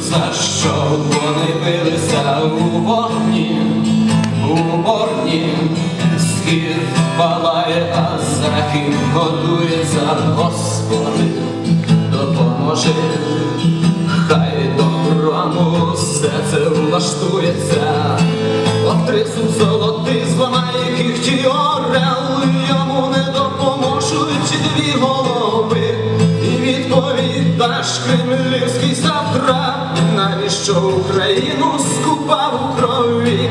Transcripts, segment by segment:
за що вони билися у вогні, у борні, схід палає, а захід годується, Господи, допоможи. Хай доброму все це влаштується, Обтрису золотий відповідь кремлівський завтра, навіщо Україну скупав у крові,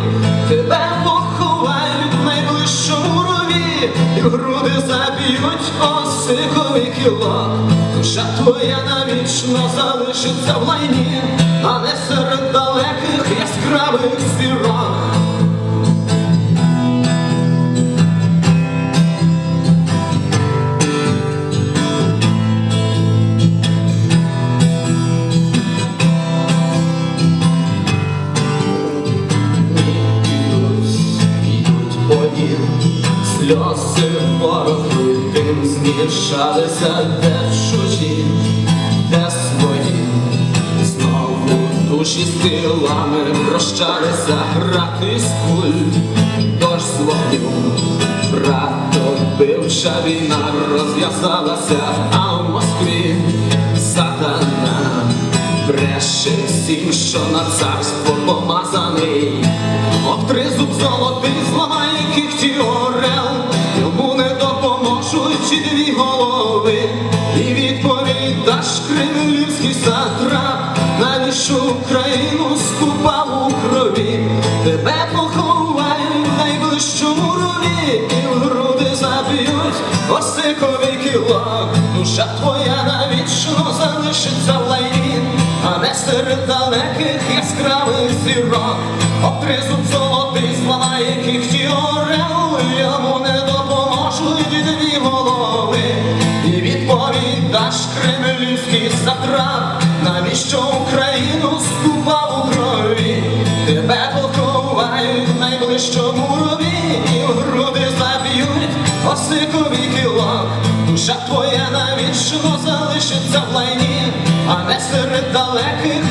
тебе поховають в найближчому рові, і в груди заб'ють осиковий кілок. Душа твоя навічно залишиться в лайні, а не серед далеких яскравих сльози ворогу, тим змішалися, де чужі, де свої, знову душі з тилами прощалися, грати з куль, дощ з вогню, брато бивша війна розв'язалася, а в Москві сатана. Бреше всім, що на царство помазаний, Об тризуб золотий зламає кіхті орел, йому не допоможуть і дві голови, і відповідь даш кремлівський сатрап, навіщо Україну скупав у крові, тебе поховають в найближчому рові, і в груди заб'ють осиковий кілок, душа твоя навічно залишиться в лайні, а не серед далеких яскравих зірок. Обтризуб золотий зламає кремлівський сатрап, навіщо Україну скупав у крові, тебе поховають в найближчому рові, і в груди заб'ють осиковий кілок. Душа твоя навічно залишиться в лайні, а не серед далеких